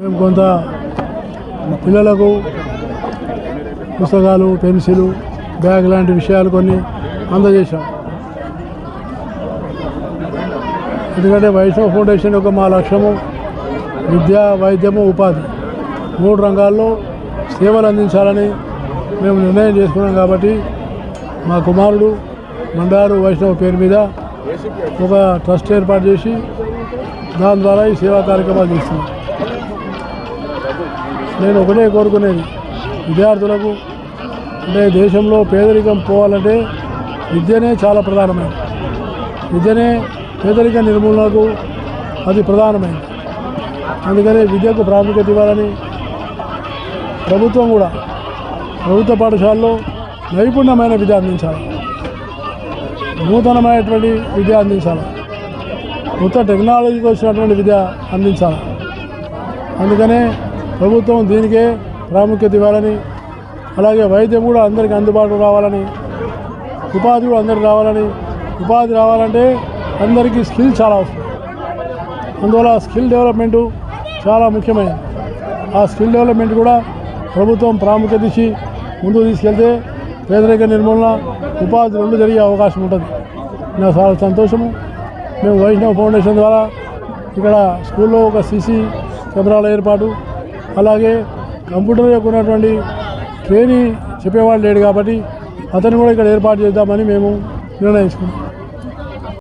మేము కొంత? పిల్లలకు పుస్తకాలు పెన్సిలు బ్యాగ్ లాంటి విషయాలు కొన్ని అందజేశాం. ఎందుకంటే వైష్ణవ్ ఫౌండేషన్ యొక్క మా లక్ష్యము విద్య వైద్యము ఉపాధి. మూడు రంగాల్లో సేవలు అందించాలని మేము నిర్ణయం చేసుకున్నాం కాబట్టి మా కుమారుడు మండారు వైష్ణవ పేరు మీద ఒక ట్రస్ట్ ఏర్పాటు చేసి దాని ద్వారా ఈ సేవా కార్యక్రమాలు చేస్తున్నాం. నేను ఒకటే కోరుకునేది విద్యార్థులకు అంటే దేశంలో పేదరికం పోవాలంటే విద్యనే చాలా ప్రధానమైనది. విద్యనే పేదరిక నిర్మూలనకు అది ప్రధానమైనది. అందుకని విద్యకు ప్రాముఖ్యత ఇవ్వాలని ప్రభుత్వం కూడా ప్రభుత్వ పాఠశాలలో నైపుణ్యమైన విద్య అందించాలి. నూతనమైనటువంటి విద్య అందించాలి. కొత్త టెక్నాలజీకి వచ్చినటువంటి విద్య అందించాలి. అందుకనే ప్రభుత్వం దీనికే ప్రాముఖ్యత ఇవ్వాలని అలాగే వైద్యం కూడా అందరికీ అందుబాటులో రావాలని ఉపాధి కూడా అందరికి రావాలని. ఉపాధి రావాలంటే అందరికీ స్కిల్ చాలా అవసరం. అందువల్ల స్కిల్ డెవలప్మెంటు చాలా ముఖ్యమైనది. ఆ స్కిల్ డెవలప్మెంట్ కూడా ప్రభుత్వం ప్రాముఖ్యత ఇచ్చి ముందుకు తీసుకెళ్తే పేదరిక నిర్మూలన ఉపాధి రెండు జరిగే అవకాశం ఉంటుంది. నాకు చాలా సంతోషము. మేము వైష్ణవ్ ఫౌండేషన్ ద్వారా ఇక్కడ స్కూల్లో ఒక సీసీ కెమెరాల ఏర్పాటు అలాగే కంప్యూటర్ యొక్క ఉన్నటువంటి ట్రైనింగ్ చెప్పేవాడు లేడు కాబట్టి అతను కూడా ఇక్కడ ఏర్పాటు చేద్దామని మేము నిర్ణయించుకున్నాం.